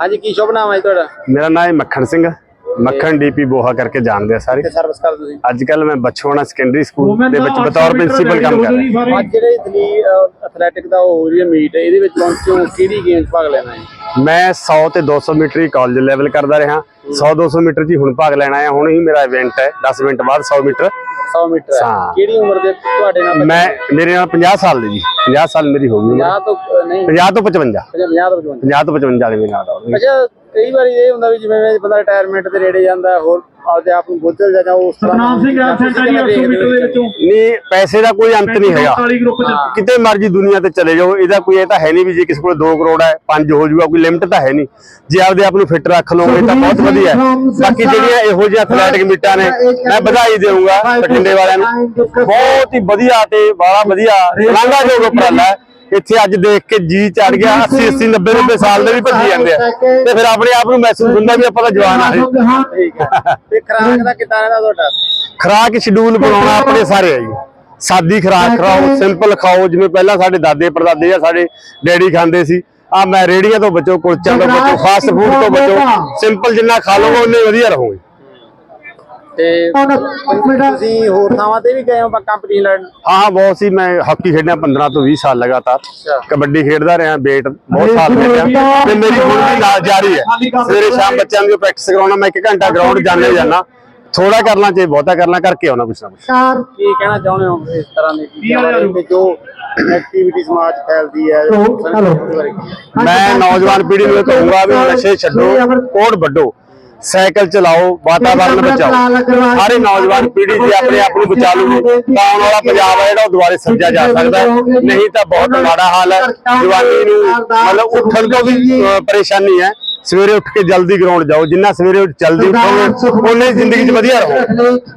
ਹਾਂਜੀ ਕੀ ਸ਼ੁਭ ਨਾਮ ਹੈ ਜੀ ਤੁਹਾਡਾ? ਮੇਰਾ ਨਾਮ ਹੈ ਮੱਖਣ ਸਿੰਘ। ਮੱਖਣ ਡੀਪੀ ਬੋਹਾ ਕਰਕੇ ਜਾਣਦੇ ਆ ਸਾਰੇ। ਤੇ ਸਰਵਿਸ ਕਰਦੇ ਤੁਸੀਂ? ਅੱਜ ਕੱਲ ਮੈਂ ਬਚੋਣਾ ਸੈਕੰਡਰੀ ਸਕੂਲ ਦੇ ਵਿੱਚ ਬਤੌਰ ਪ੍ਰਿੰਸੀਪਲ ਕੰਮ ਕਰ ਰਿਹਾ। ਅੱਜ ਜਿਹੜੇ ਦਲੀ ਐਥਲੈਟਿਕ ਦਾ ਉਹ ਹੋ ਰਹੀ ਹੈ ਮੀਟ ਇਹਦੇ ਵਿੱਚ ਪਹੁੰਚੋ ਕਿਹੜੀ ਗੇਮ 'ਚ ਭਾਗ ਲੈਣਾ ਹੈ? ਮੈਂ 100 ਤੇ 200 ਮੀਟਰ ਹੀ ਕਾਲਜ ਲੈਵਲ ਕਰਦਾ ਰਿਹਾ। 100 200 ਮੀਟਰ ਜੀ ਹੁਣ ਭਾਗ ਲੈਣਾ ਹੈ। ਹੁਣ ਹੀ ਮੇਰਾ ਇਵੈਂਟ ਹੈ। 10 ਮਿੰਟ ਬਾਅਦ 100 ਮੀਟਰ। 100 ਮੀਟਰ ਹੈ। ਹਾਂ। ਕਿਹੜੀ ਉਮਰ ਦੇ ਤੁਹਾਡੇ ਨਾਲ ਮੈਂ ਮੇਰੇ ਨਾਲ 50 ਸਾਲ ਦੇ ਜੀ 50 ਸਾਲ ਮੇਰੀ ਹੋ ਗਈ ਉਮਰ 50 ਤੋਂ ਨਹੀਂ 50 ਤੋਂ 55 50 ਤੋਂ 55 50 ਤੋਂ 55 ਵਾਲੇ ਮੇਰੇ ਨਾਲ। ਅੱਛਾ ਕਈ ਵਾਰੀ ਇਹ ਹੁੰਦਾ ਵੀ ਜਿਵੇਂ ਬੰਦਾ ਰਿਟਾਇਰਮੈਂਟ ਤੇ ਨੇੜੇ ਜਾਂਦਾ ਹੋਰ ਆਪਦੇ ਆਪ ਨੂੰ ਬੁੱਝਲ ਜਾਂ ਉਸ ਤਰ੍ਹਾਂ ਸਤਨਾਮ ਸਿੰਘ ਐਬਸੈਂਟ ਆ ਜੀ 800 ਮੀਟਰ ਦੇ ਵਿੱਚੋਂ। ਨਹੀਂ ਪੈਸੇ ਦਾ ਕੋਈ ਅੰਤ ਨਹੀਂ ਹੈਗਾ 40 ਗਰੁੱਪ ਚ ਕਿਤੇ ਮਰਜ਼ੀ ਦੁਨੀਆ ਤੇ ਚਲੇ ਜਾਓ ਇਹਦਾ ਕੋਈ ਇਹ ਤਾਂ ਹੈ ਨਹੀਂ ਵੀ ਜੇ ਕਿਸੇ ਕੋਲ 2 ਕਰੋੜ ਹੈ 5 ਹੋ ਜਾਊਗਾ ਕੋਈ ਲਿਮਟ ਤਾਂ ਹੈ ਨਹੀਂ। ਜੇ ਆਪਦੇ ਆਪ ਨੂੰ ਫਿੱਟ ਰੱਖ ਲਓਗੇ ਤਾਂ ਬਹੁਤ ਵਧੀਆ ਹੈ। ਬਾਕੀ ਜਿਹੜੀਆਂ ਇਹੋ ਜਿਹੇ ਐਥਲੈਟਿਕ ਮੀਟਾਂ ਨੇ ਮੈਂ ਵਧਾਈ ਦੇਵਾਂਗਾ ਬਠਿੰਡੇ ਵਾਲਿਆਂ ਨੂੰ। ਬਹੁਤ ਹੀ ਵਧੀਆ ਤੇ ਬੜਾ ਵਧੀਆ ਸ਼ਲਾਘਾਯੋਗ ਉਪਰਾਲਾ ਹੈ। ਇੱਥੇ ਅੱਜ ਦੇਖ ਕੇ ਜੀ ਚੜ ਗਿਆ 80 80 90 90 ਸਾਲ ਦੇ ਵੀ ਭੱਜੀ ਜਾਂਦੇ ਆ। ਤੇ ਫਿਰ ਆਪਣੇ ਆਪ ਨੂੰ ਮਹਿਸੂਸ ਹੁੰਦਾ ਵੀ ਆਪਾਂ ਤਾਂ ਜਵਾਨ ਆ। ਠੀਕ ਹੈ ਤੇ ਖਰਾਕ ਦਾ ਕਿੱਦਾਂ ਰਹਿੰਦਾ ਤੁਹਾਡਾ? ਖੁਰਾਕ ਸ਼ਡਿਊਲ ਬਣਾਉਣਾ ਆਪਣੇ ਸਾਰੇ ਆ ਜੀ। ਸਾਦੀ ਖੁਰਾਕ ਖਾਓ ਸਿੰਪਲ ਖਾਓ ਜਿਵੇਂ ਪਹਿਲਾਂ ਸਾਡੇ ਦਾਦੇ ਪੜਦਾਦੇ ਜਾਂ ਸਾਡੇ ਡੈਡੀ ਖਾਂਦੇ ਸੀ। ਆ ਮੈਂ ਰੇੜੀਆਂ ਤੋਂ ਬਚੋ ਕੁਲਚਿਆਂ ਤੋਂ ਬਚੋ ਫਾਸਟ ਫੂਡ ਤੋਂ ਬਚੋ। ਸਿੰਪਲ ਜਿੰਨਾ ਖਾ ਲਓਗੇ ਉਨੇ ਵਧੀਆ ਰਹੋਗੇ। ਤੇ ਤੁਸੀਂ ਹੋਰ ਥਾਵਾਂ ਤੇ ਵੀ ਗਏ ਹੋ ਕੰਪਨੀ ਲੜਨ ਹਾਂ ਹਾਂ ਬਹੁਤ ਸੀ। ਮੈਂ ਹਾਕੀ ਖੇਡਿਆ 15 ਤੋਂ 20 ਸਾਲ ਲਗਾਤਾਰ। ਕਬੱਡੀ ਖੇਡਦਾ ਰਿਹਾ ਬੇਟ ਬਹੁਤ ਸਾਲ ਖੇਡਿਆ ਤੇ ਮੇਰੀ ਹੁਣ ਵੀ ਨਾਲ ਜਾਰੀ ਹੈ। ਸਵੇਰੇ ਸ਼ਾਮ ਬੱਚਿਆਂ ਨੂੰ ਪ੍ਰੈਕਟਿਸ ਕਰਾਉਣਾ ਮੈਂ 1 ਘੰਟਾ ਗਰਾਊਂਡ ਜਾਣੇ ਜਾਣਾ ਥੋੜਾ ਕਰਨਾ ਚਾਹੀਏ ਬਹੁਤਾ ਕਰਨਾ ਕਰਕੇ ਆਉਣਾ ਕੁਛ ਨਾ ਕੁਛ। ਕੀ ਕਹਿਣਾ ਚਾਹੁੰਦੇ ਹੋ ਇਸ ਤਰ੍ਹਾਂ ਦੀ ਜੋ ਐਕਟੀਵਿਟੀ ਸਮਾਜ ਫੈਲਦੀ ਹੈ? ਮੈਂ ਨੌਜਵਾਨ ਪੀੜ੍ਹੀ ਨੂੰ ਕਹੂੰਗਾ ਵੀ ਨਸ਼ੇ ਛੱਡੋ ਕੋੜ ਵੱਡੋ ਸਾਈਕਲ ਚਲਾਓ ਵਾਤਾਵਰਨ ਬਚਾਓ। ਸਾਰੇ ਨੌਜਵਾਨ ਪੀੜ੍ਹੀ ਜੇ ਆਪਣੇ ਆਪ ਨੂੰ ਬਚਾ ਲੂਗੀ ਤਾਂ ਆਉਣ ਵਾਲਾ ਪੰਜਾਬ ਹੈ ਜਿਹੜਾ ਉਹ ਦੁਬਾਰੇ ਸਿਰਜਿਆ ਜਾ ਸਕਦਾ। ਨਹੀਂ ਤਾਂ ਬਹੁਤ ਮਾੜਾ ਹਾਲ ਹੈ। ਜਵਾਨੀ ਨੂੰ ਮਤਲਬ ਉੱਠਣ ਤੋਂ ਵੀ ਪਰੇਸ਼ਾਨੀ ਹੈ। ਸਵੇਰੇ ਉੱਠ ਕੇ ਜਲਦੀ ਗਰਾਊਂਡ ਜਾਓ। ਜਿੰਨਾ ਸਵੇਰੇ ਜਲਦੀ ਉੱਠੋਗੇ ਉਹਨੇ ਜ਼ਿੰਦਗੀ 'ਚ ਵਧੀਆ ਰਹੋਗੇ